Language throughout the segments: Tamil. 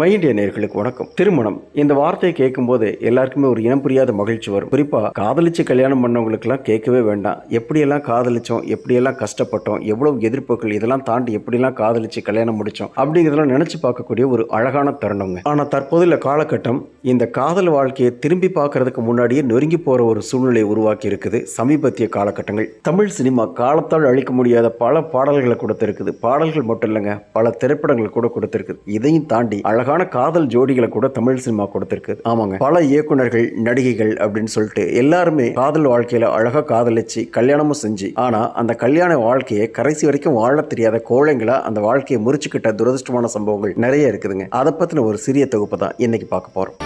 மை இந்திய வணக்கம். திருமணம். இந்த வார்த்தையை கேட்கும்போது எல்லாருக்குமே ஒரு இனம் புரியாத மகிழ்ச்சி வரும். குறிப்பாக காதலிச்சு கல்யாணம் பண்ணவங்களுக்குலாம் கேட்கவே வேண்டாம். எப்படியெல்லாம் காதலிச்சோம் எப்படியெல்லாம் கஷ்டப்பட்டோம் எவ்வளவு எதிர்ப்புகள் இதெல்லாம் தாண்டி எப்படிலாம் காதலிச்சு கல்யாணம் முடிச்சோம் அப்படிங்கிறதெல்லாம் நினச்சி பார்க்கக்கூடிய ஒரு அழகான தருணங்க. ஆனால் தற்போதுள்ள காலகட்டம் இந்த காதல் வாழ்க்கையை திரும்பி பார்க்கறதுக்கு முன்னாடியே நெருங்கி போகிற ஒரு சூழ்நிலையை உருவாக்கி இருக்குது. சமீபத்திய காலகட்டங்கள். தமிழ் சினிமா காலத்தால் அழிக்க முடியாத பல பாடல்களை கொடுத்திருக்குது. பாடல்கள் மட்டும் இல்லைங்க பல திரைப்படங்கள் கூட கொடுத்திருக்குது. இதையும் தாண்டி அழகான காதல் ஜோடிகளை கூட தமிழ் சினிமா கொடுத்திருக்கு. ஆமாங்க. பல இயக்குனர்கள் நடிகைகள் அப்படின்னு சொல்லிட்டு எல்லாருமே காதல் வாழ்க்கையில அழகா காதலிச்சு கல்யாணமும் செஞ்சு ஆனா அந்த கல்யாண வாழ்க்கையை கடைசி வரைக்கும் வாழ தெரியாத கோழைங்களா அந்த வாழ்க்கையை முறிச்சுக்கிட்ட துரதிருஷ்டமான சம்பவங்கள் நிறைய இருக்குதுங்க. அதை பத்தின ஒரு சிறிய தொகுப்பு தான் இன்னைக்கு பார்க்க போறோம்.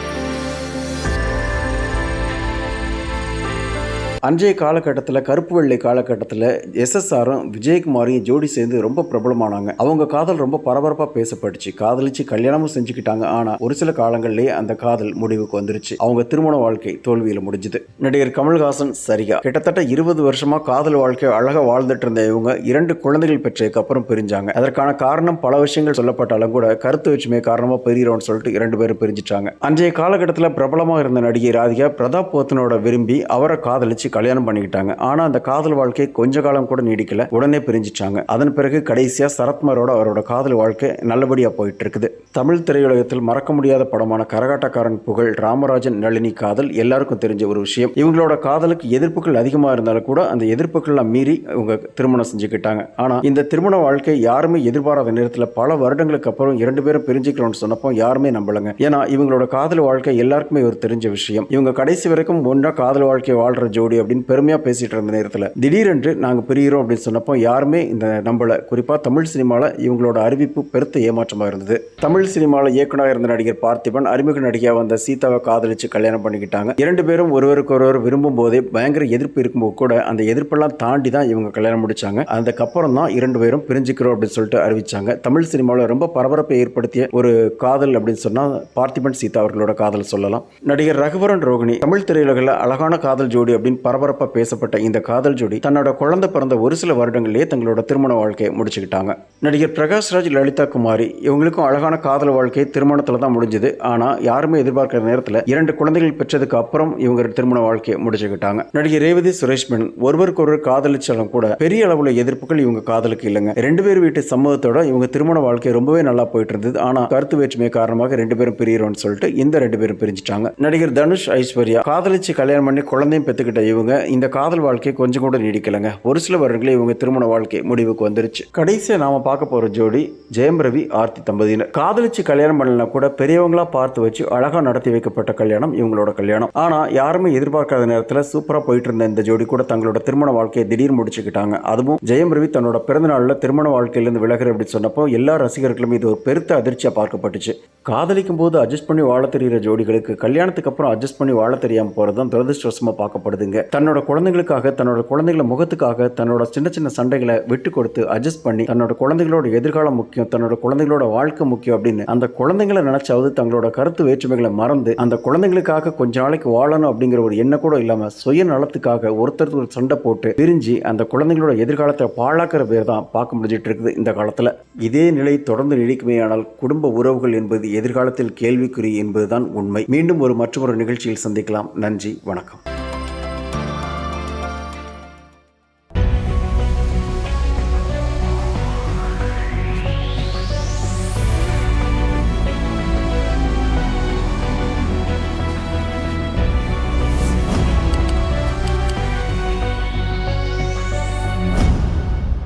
அன்றைய காலகட்டத்தில் கருப்பு வெள்ளை காலகட்டத்தில் எஸ்எஸ்ஆரும் விஜயகுமாரையும் ஜோடி சேர்ந்து ரொம்ப பிரபலமானாங்க. அவங்க காதல் ரொம்ப பரபரப்பாக பேசப்பட்டுச்சு. காதலிச்சு கல்யாணமும் செஞ்சுக்கிட்டாங்க. ஆனால் ஒரு சில காலங்கள்லேயே அந்த காதல் முடிவுக்கு வந்துருச்சு. அவங்க திருமண வாழ்க்கை தோல்வியில் முடிஞ்சுது. நடிகர் கமல்ஹாசன் சரியா. கிட்டத்தட்ட இருபது வருஷமாக காதல் வாழ்க்கை அழகாக வாழ்ந்துட்டு இருந்த இவங்க இரண்டு குழந்தைகள் பெற்றதுக்கு அப்புறம் பிரிஞ்சாங்க. அதற்கான காரணம் பல விஷயங்கள் சொல்லப்பட்டாலும் கூட கருத்து வச்சுமே காரணமாக பிரிகிறோம்னு சொல்லிட்டு இரண்டு பேரும் பிரிஞ்சிட்டாங்க. அன்றைய காலகட்டத்தில் பிரபலமாக இருந்த நடிகை ராதிகா பிரதாப் போத்தனோட விரும்பி அவரை காதலிச்சு கல்யாணம் பண்ணிக்கிட்டாங்க. ஆனா அந்த காதல் வாழ்க்கை கொஞ்ச காலம் கூட நீடிக்கல. உடனே பிரிஞ்சிட்டாங்க. அதன் பிறகு கடைசியா சரத்மரோட அவரோட காதல் வாழ்க்கை நல்லபடியா போயிட்டு இருக்குது தமிழ் திரையுலகத்தில் மறக்க முடியாத படமான கரகாட்டக்காரன் புகழ் ராமராஜன் நளினி காதல் எல்லாருக்கும் தெரிஞ்ச ஒரு விஷயம். இவங்களோட காதலுக்கு எதிர்ப்புகள் அதிகமாக இருந்தாலும் கூட அந்த எதிர்ப்புகள்லாம் மீறி இவங்க திருமணம் செஞ்சுக்கிட்டாங்க. ஆனா இந்த திருமண வாழ்க்கை யாருமே எதிர்பாராத நேரத்தில் பல வருடங்களுக்கு அப்புறம் இரண்டு பேரும் பிரிஞ்சுக்கிறோம்னு சொன்னப்போ யாருமே நம்பலங்க. ஏன்னா இவங்களோட காதல் வாழ்க்கை எல்லாருக்குமே ஒரு தெரிஞ்ச விஷயம். இவங்க கடைசி வரைக்கும் ஒன்றா காதல் வாழ்க்கை வாழ்ற ஜோடி அப்படின்னு பெருமையாக பேசிகிட்டு இருந்த நேரத்தில் திடீரென்று நாங்கள் பிரிகிறோம் அப்படின்னு சொன்னப்போ யாருமே இந்த நம்மளை குறிப்பாக தமிழ் சினிமாவில் இவங்களோட அறிவிப்பு பெருத்த ஏமாற்றமாக இருந்தது. தமிழ் சினிமாவில் இயக்குனராக இருந்த நடிகர் பார்த்திபன் அறிமுக நடிகையாக வந்த சீதாவை காதலிச்சு கல்யாணம் பண்ணிக்கிட்டாங்க. இரண்டு பேரும் ஒருவருக்கு ஒருவர் விரும்பும் போதே பயங்கர எதிர்ப்பு இருக்கும்போது கூட அந்த எதிர்ப்பெல்லாம் தாண்டி தான் இவங்க கல்யாணம் முடிச்சாங்க. அதுக்கப்புறம் தான் இரண்டு பேரும் பிரிஞ்சுக்கிறோம் அப்படின்னு சொல்லிட்டு அறிவிச்சாங்க. தமிழ் சினிமாவில் ரொம்ப பரபரப்பை ஏற்படுத்திய ஒரு காதல் அப்படின்னு சொன்னால் பார்த்திபன் சீதா அவர்களோட காதல் சொல்லலாம். நடிகர் ரகுவரன் ரோகிணி தமிழ் திரையுலகில் அழகான காதல் ஜோடி அப்படின்னு பரபரப்பாக பேசப்பட்ட இந்த காதல் ஜோடி தன்னோட குழந்தை பிறந்த ஒரு சில வருடங்களிலே தங்களோட திருமண வாழ்க்கையை முடிச்சுக்கிட்டாங்க. நடிகர் பிரகாஷ்ராஜ் லலிதா குமாரி இவங்களுக்கும் அழகான காதல் வாழ்க்கை திருமணத்தில் தான் முடிஞ்சது. ஆனால் யாருமே எதிர்பார்க்கிற நேரத்தில் இரண்டு குழந்தைகள் பெற்றதுக்கு அப்புறம் இவங்க திருமண வாழ்க்கையை முடிச்சுக்கிட்டாங்க. நடிகர் ரேவதி சுரேஷ் மேனன் ஒருவருக்கொருவர் காதலிச்சாலும் கூட பெரிய அளவுல எதிர்ப்புகள் இவங்க காதலுக்கு இல்லைங்க. ரெண்டு பேர் வீட்டு சம்மதத்தோட இவங்க திருமண வாழ்க்கை ரொம்பவே நல்லா போயிட்டு இருந்தது. ஆனா கருத்து வேற்றுமை காரணமாக ரெண்டு பேரும் பிரியிறோம்னு சொல்லிட்டு இந்த ரெண்டு பேரும் பிரிஞ்சிட்டாங்க. நடிகர் தனுஷ் ஐஸ்வர்யா காதலிச்சு கல்யாணம் பண்ணி குழந்தையும் பெற்றுக்கிட்ட இவங்க இந்த காதல் வாழ்க்கை கொஞ்சம் கூட நீடிக்கலைங்க. ஒரு சில வருடங்களே இவங்க திருமண வாழ்க்கை முடிவுக்கு வந்துருச்சு. கடைசியா நாம பார்க்க போற ஜோடி ஜெயம் ரவி ஆர்த்தி தம்பதியினர் காதலிச்சு கல்யாணம் பண்ணலாம் கூட பெரியவங்களா பார்த்து வச்சு அழகா நடத்தி வைக்கப்பட்ட கல்யாணம் இவங்களோட கல்யாணம். ஆனா யாருமே எதிர்பார்க்காத நேரத்தில் சூப்பரா போயிட்டு இருந்த இந்த ஜோடி கூட தங்களோட திருமண வாழ்க்கையை திடீர் முடிச்சுக்கிட்டாங்க. அதுவும் ஜெயம் ரவி தன்னோட பிறந்த நாளில் திருமண வாழ்க்கையிலிருந்து விலகுற அப்படின்னு சொன்னப்போ எல்லா ரசிகர்களும் இது ஒரு பெருத்த அதிர்ச்சியா பார்க்கப்பட்டுச்சு. காதலிக்கும் போது அட்ஜஸ்ட் பண்ணி வாழ தெரிகிற ஜோடிகளுக்கு கல்யாணத்துக்கு அப்புறம் அட்ஜஸ்ட் பண்ணி வாழ தெரியாமல் போகிறது தான் துரதிருஷ்டவசமாக பார்க்கப்படுதுங்க. தன்னோட குழந்தைகளுக்காக தன்னோட குழந்தைகள முகத்துக்காக தன்னோட சின்ன சின்ன சண்டைகளை விட்டு கொடுத்து அட்ஜஸ்ட் பண்ணி தன்னோட குழந்தைகளோட எதிர்காலம் முக்கியம் தன்னோட குழந்தைகளோட வாழ்க்கை முக்கியம் அப்படின்னு அந்த குழந்தைங்களை நினைச்சாவது தங்களோட கருத்து வேற்றுமைகளை மறந்து அந்த குழந்தைங்களுக்காக கொஞ்ச நாளைக்கு வாழணும் அப்படிங்கிற ஒரு எண்ணம் கூட இல்லாமல் சுய நலத்துக்காக ஒருத்தருக்கு ஒரு சண்டை போட்டு பிரிஞ்சு அந்த குழந்தைகளோட எதிர்காலத்தை பாழாக்கிற பேர் தான் பார்க்க முடிஞ்சிட்டு இருக்குது இந்த காலத்தில். இதே நிலை தொடர்ந்து நீடிக்குமேயானால் குடும்ப உறவுகள் என்பது எதிர்காலத்தில் கேள்விக்குறி என்பதுதான் உண்மை. மீண்டும் ஒரு மற்றொரு நிகழ்ச்சியில் சந்திக்கலாம். நன்றி வணக்கம்.